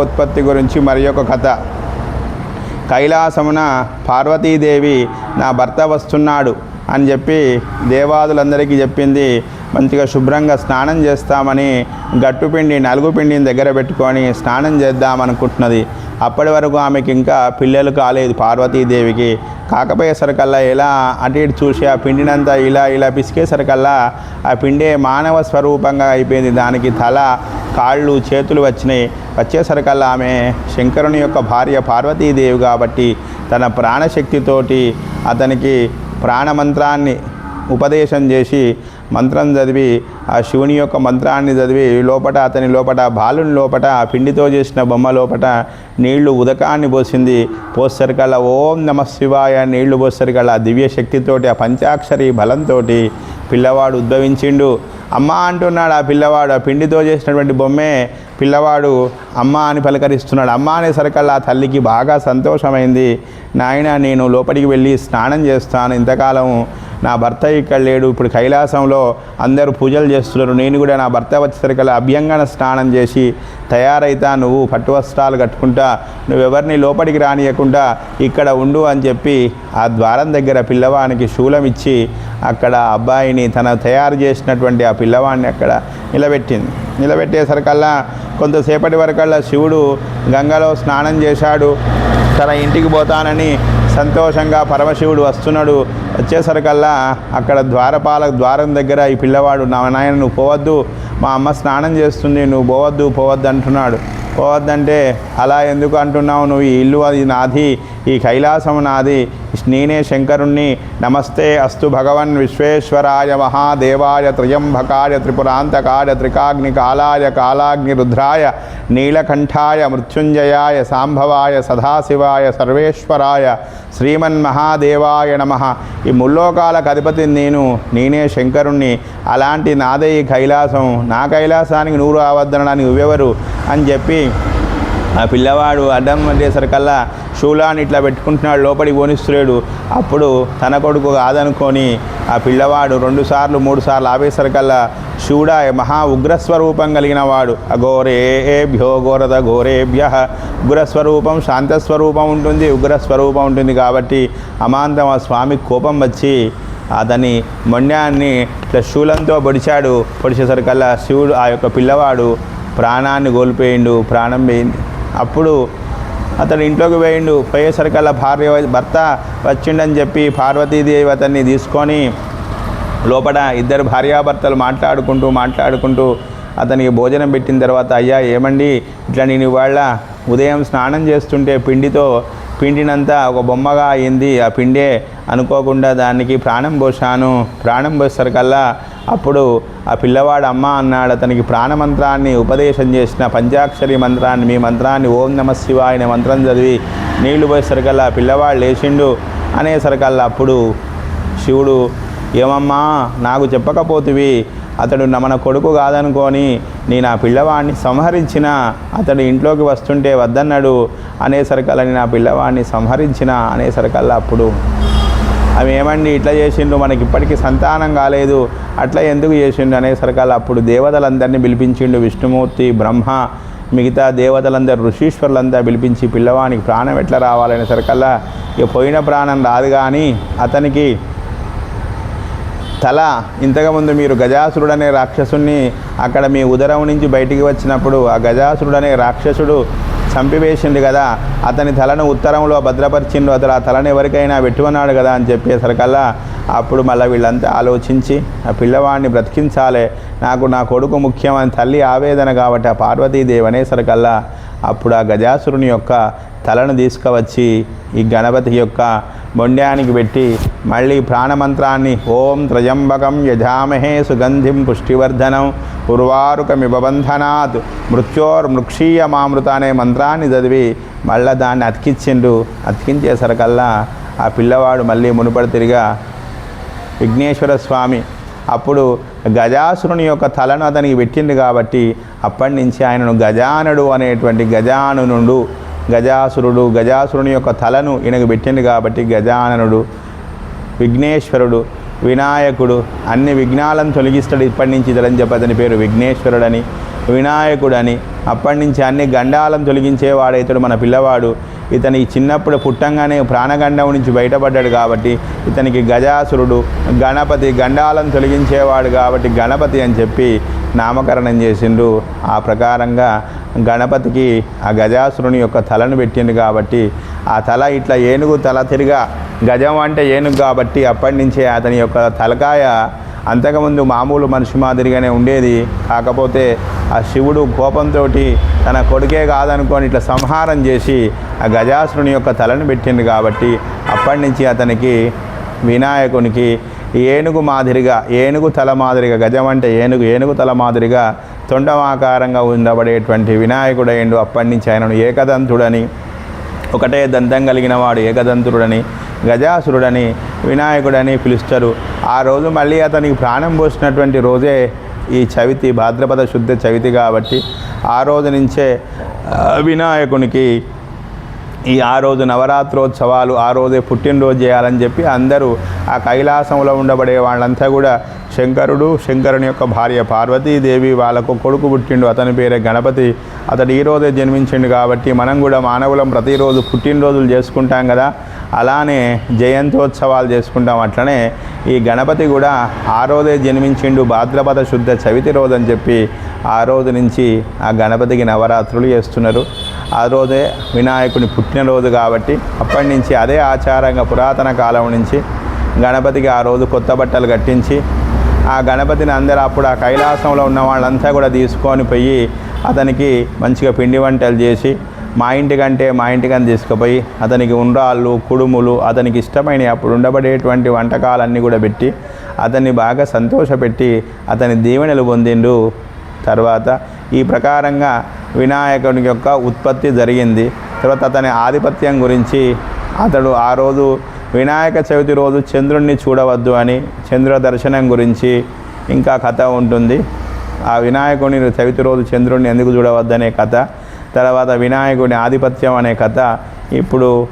ఉత్పత్తి గురించి మరి ఒక కథ. కైలాసమున పార్వతీదేవి నా భర్త వస్తున్నాడు అని చెప్పి దేవాదులందరికీ చెప్పింది. మంచిగా శుభ్రంగా స్నానం చేస్తామని గట్టుపిండి నలుగుపిండిని దగ్గర పెట్టుకొని స్నానం చేద్దామనుకుంటున్నది. అప్పటి వరకు ఆమెకి ఇంకా పిల్లలు కాలేదు పార్వతీదేవికి. కాకపోయేసరికల్లా ఎలా అటు ఇటు చూసి ఆ పిండినంతా ఇలా ఇలా పిసికేసరికల్లా ఆ పిండే మానవ స్వరూపంగా అయిపోయింది. దానికి తల కాళ్ళు చేతులు వచ్చినాయి. వచ్చేసరికల్లా ఆమె శంకరుని యొక్క భార్య పార్వతీదేవి కాబట్టి తన ప్రాణశక్తితోటి అతనికి ప్రాణమంత్రాన్ని ఉపదేశం చేసి మంత్రం చదివి ఆ శివుని యొక్క మంత్రాన్ని చదివి లోపట అతని లోపట బాలుని లోపట ఆ పిండితో చేసిన బొమ్మ లోపట నీళ్ళు ఉదకాన్ని పోసింది. పోసరికల్లా ఓం నమ శివాయ నీళ్ళు పోసరికల్లా ఆ దివ్య శక్తితోటి ఆ పంచాక్షరి బలంతో పిల్లవాడు ఉద్భవించిండు. అమ్మ అంటున్నాడు ఆ పిల్లవాడు ఆ పిండితో చేసినటువంటి బొమ్మే పిల్లవాడు అమ్మ అని పలకరిస్తున్నాడు. అమ్మ అనేసరికల్లా ఆ తల్లికి బాగా సంతోషమైంది. నాయన నేను లోపలికి వెళ్ళి స్నానం చేస్తాను. ఇంతకాలం నా భర్త ఇక్కడ లేడు. ఇప్పుడు కైలాసంలో అందరూ పూజలు చేస్తున్నారు. నేను కూడా నా భర్త వచ్చేసరికల్లా అభ్యంగన స్నానం చేసి తయారైతా నువ్వు పట్టు వస్త్రాలు కట్టుకుంటా నువ్వెవరిని లోపలికి రానియకుండా ఇక్కడ ఉండు అని చెప్పి ఆ ద్వారం దగ్గర పిల్లవానికి శూలం ఇచ్చి అక్కడ అబ్బాయిని తన తయారు చేసినటువంటి ఆ పిల్లవాడిని అక్కడ నిలబెట్టింది. నిలబెట్టేసరికల్లా కొంతసేపటి వరకల్లా శివుడు గంగలో స్నానం చేశాడు. తన ఇంటికి పోతానని సంతోషంగా పరమశివుడు వస్తున్నాడు. వచ్చేసరికల్లా అక్కడ ద్వారపాల ద్వారం దగ్గర ఈ పిల్లవాడు నా నాయన నువ్వు పోవద్దు. మా అమ్మ స్నానం చేస్తుంది. నువ్వు పోవద్దు పోవద్దు అంటున్నాడు. పోవద్దంటే అలా ఎందుకు అంటున్నావు? నువ్వు ఈ ఇల్లు అది నాది. ఈ కైలాసం నాది నేనే శంకరుణ్ణి నమస్తే అస్తు భగవన్ విశ్వేశ్వరాయ మహాదేవాయ త్రయంబకాయ త్రిపురాంతకాయ త్రికాగ్ని కాలాయ కాలాగ్ని రుద్రాయ నీలకంఠాయ మృత్యుంజయాయ సాంభవాయ సదాశివాయ సర్వేశ్వరాయ శ్రీమన్ మహాదేవాయ నమ. ఈ ముల్లోకాలకు అధిపతి నేను నేనే శంకరుణ్ణి. అలాంటి నాదే ఈ కైలాసం. నా కైలాసానికి నువ్వు రావద్దనడానికి నువ్వెవరు? అని చెప్పి ఆ పిల్లవాడు అడ్డం చేసరికల్లా శూలాన్ని ఇట్లా పెట్టుకుంటున్నాడు లోపలికి పోనిస్తున్నాడు అప్పుడు తన కొడుకు కాదనుకొని ఆ పిల్లవాడు రెండు సార్లు మూడు సార్లు ఆపేసరికల్లా శివుడా మహా ఉగ్రస్వరూపం కలిగిన వాడు. అఘోరేభ్యో ఘోరద ఘోరేభ్య. ఉగ్రస్వరూపం శాంతస్వరూపం ఉంటుంది ఉగ్రస్వరూపం ఉంటుంది కాబట్టి అమాంతం ఆ స్వామికి కోపం వచ్చి అతని మొండ్యాన్ని ఇట్లా శూలంతో పొడిచాడు. పొడిచేసరికల్లా శివుడు ఆ యొక్క పిల్లవాడు ప్రాణాన్ని కోల్పోయిండు ప్రాణం పోయింది. అప్పుడు అతడు ఇంట్లోకి పోయిండు. పోయేసరికల్లా భార్య భర్త వచ్చిండని చెప్పి పార్వతీదేవి అతన్ని తీసుకొని లోపల ఇద్దరు భార్యాభర్తలు మాట్లాడుకుంటూ మాట్లాడుకుంటూ అతనికి భోజనం పెట్టిన తర్వాత అయ్యా ఏమండి? ఇట్లా నేను ఇవాళ ఉదయం స్నానం చేస్తుంటే పిండితో పిండినంతా ఒక బొమ్మగా అయింది. ఆ పిండే అనుకోకుండా దానికి ప్రాణం పోసాను ప్రాణం పోసేసరికల్లా అప్పుడు ఆ పిల్లవాడు అమ్మ అన్నాడు అతనికి ప్రాణమంత్రాన్ని ఉపదేశం చేసిన పంచాక్షరి మంత్రాన్ని మీ మంత్రాన్ని ఓం నమ శివాయ అనే మంత్రం చదివి నీళ్ళు పోయేసరికల్లా ఆ పిల్లవాడు లేచిండు. అనేసరికల్లా అప్పుడు శివుడు ఏమమ్మా నాకు చెప్పకపోతివి. అతడు మన కొడుకు కాదనుకొని నేను ఆ పిల్లవాడిని సంహరించిన అతడు ఇంట్లోకి వస్తుంటే వద్దన్నాడు. అనేసరికల్లా నేను ఆ పిల్లవాడిని సంహరించిన అనేసరికల్లా అప్పుడు అవి ఏమండి? ఇట్లా చేసిండు మనకి ఇప్పటికీ సంతానం కాలేదు. అట్లా ఎందుకు చేసిండు అనేసరికల్లా అప్పుడు దేవతలందరినీ పిలిపించిండు విష్ణుమూర్తి బ్రహ్మ మిగతా దేవతలందరూ ఋషీశ్వరులందరూ పిలిపించి పిల్లవానికి ప్రాణం ఎట్లా రావాలనేసరికల్లా ఇక పోయిన ప్రాణం రాదు కానీ అతనికి తల ఇంతకుముందు మీరు గజాసురుడు అనే రాక్షసుని అక్కడ మీ ఉదరం నుంచి బయటికి వచ్చినప్పుడు ఆ గజాసురుడు అనే రాక్షసుడు చంపివేసింది కదా అతని తలను ఉత్తరంలో భద్రపరిచిండు అతడు ఆ తలను ఎవరికైనా పెట్టుకున్నాడు కదా అని చెప్పేసరికల్లా అప్పుడు మళ్ళీ వీళ్ళంతా ఆలోచించి ఆ పిల్లవాడిని బ్రతికించాలి నాకు నా కొడుకు ముఖ్యమని తల్లి ఆవేదన కాబట్టి ఆ పార్వతీదేవి అనేసరికల్లా అప్పుడు ఆ గజాసురుని యొక్క తలను తీసుకువచ్చి ఈ గణపతి యొక్క మొండ్యానికి పెట్టి మళ్ళీ ప్రాణమంత్రాన్ని ఓం త్రయంబకం యజామహే సుగంధిం పుష్టివర్ధనం ఉర్వారుకమిబంధనాత్ మృత్యోర్మృక్షీయమామృత అనే మంత్రాన్ని చదివి మళ్ళీ దాన్ని అతికించిండు అతికించేసరికల్లా ఆ పిల్లవాడు మళ్ళీ మునుపడి తిరిగా విఘ్నేశ్వర స్వామి అప్పుడు గజాసురుని యొక్క తలను అతనికి పెట్టింది కాబట్టి అప్పటి నుంచి ఆయనను గజానుడు అనేటువంటి గజానునుడు గజాసురుడు గజాసురుని యొక్క తలను ఈయనకు పెట్టింది కాబట్టి గజాననుడు విఘ్నేశ్వరుడు వినాయకుడు అన్ని విఘ్నాలను తొలగిస్తాడు ఇప్పటి నుంచి ఇతడని చెప్పి అతని పేరు విఘ్నేశ్వరుడని వినాయకుడని అప్పటి నుంచి అన్ని గండాలను తొలగించేవాడు ఇతడు మన పిల్లవాడు. ఇతని చిన్నప్పుడు పుట్టంగానే ప్రాణగండం నుంచి బయటపడ్డాడు కాబట్టి ఇతనికి గజాసురుడు గణపతి గండాలను తొలగించేవాడు కాబట్టి గణపతి అని చెప్పి నామకరణం చేసిండు ఆ ప్రకారంగా గణపతికి ఆ గజాసురుని యొక్క తలను పెట్టిండు కాబట్టి ఆ తల ఇట్లా ఏనుగు తల తిరిగా గజం అంటే ఏనుగు కాబట్టి అప్పటి నుంచే అతని యొక్క తలకాయ అంతకుముందు మామూలు మనిషి మాదిరిగానే ఉండేది. కాకపోతే ఆ శివుడు కోపంతో తన కొడుకే కాదనుకొని ఇట్లా సంహారం చేసి ఆ గజాసురుని యొక్క తలను పెట్టిండు కాబట్టి అప్పటి నుంచి అతనికి వినాయకునికి ఏనుగు మాదిరిగా ఏనుగు తల మాదిరిగా గజం అంటే ఏనుగు ఏనుగు తల మాదిరిగా తొండమాకారంగా ఉండబడేటువంటి వినాయకుడైండు అప్పటి నుంచి ఆయనను ఏకదంతుడని ఒకటే దంతం కలిగిన వాడు ఏకదంతుడని గజాసురుడని వినాయకుడని పిలుస్తారు. ఆ రోజు మళ్ళీ అతనికి ప్రాణం పోసినటువంటి రోజే ఈ చవితి భాద్రపద శుద్ధ చవితి కాబట్టి ఆ రోజు నుంచే వినాయకునికి ఈ ఆ రోజు నవరాత్రోత్సవాలు ఆ రోజే పుట్టినరోజు చేయాలని చెప్పి అందరూ ఆ కైలాసంలో ఉండబడే వాళ్ళంతా కూడా శంకరుడు శంకరుని యొక్క భార్య పార్వతీదేవి వాళ్ళకు కొడుకు పుట్టిండు అతని పేరే గణపతి. అతడు ఈ రోజే జన్మించిండు కాబట్టి మనం కూడా మానవులం ప్రతిరోజు పుట్టినరోజులు చేసుకుంటాం కదా. అలానే జయంతోత్సవాలు చేసుకుంటాం. అట్లనే ఈ గణపతి కూడా ఆ రోజే జన్మించిండు భాద్రపద శుద్ధ చవితి రోజు అని చెప్పి ఆ రోజు నుంచి ఆ గణపతికి నవరాత్రులు చేస్తున్నారు. ఆ రోజే వినాయకుని పుట్టినరోజు కాబట్టి అప్పటి నుంచి అదే ఆచారంగా పురాతన కాలం నుంచి గణపతికి ఆ రోజు కొత్త బట్టలు కట్టించి ఆ గణపతిని అందరూ అప్పుడు ఆ కైలాసంలో ఉన్న వాళ్ళంతా కూడా తీసుకొని పోయి అతనికి మంచిగా పిండి వంటలు చేసి మా ఇంటికంటే మా ఇంటికని తీసుకుపోయి అతనికి ఉండ్రాళ్ళు కుడుములు అతనికి ఇష్టమైన అప్పుడు ఉండబడేటువంటి వంటకాలన్నీ కూడా పెట్టి అతన్ని బాగా సంతోషపెట్టి అతని దీవెనలు పొందిండు. తర్వాత ఈ ప్రకారంగా వినాయకుని యొక్క ఉత్పత్తి జరిగింది. తర్వాత అతని ఆధిపత్యం గురించి అతడు ఆ రోజు వినాయక చవితి రోజు చంద్రుణ్ణి చూడవద్దు అని చంద్ర దర్శనం గురించి ఇంకా కథ ఉంటుంది. ఆ వినాయకుని చవితి రోజు చంద్రుణ్ణి ఎందుకు చూడవద్దనే కథ తర్వాత వినాయకుని ఆధిపత్యం అనే కథ ఇప్పుడు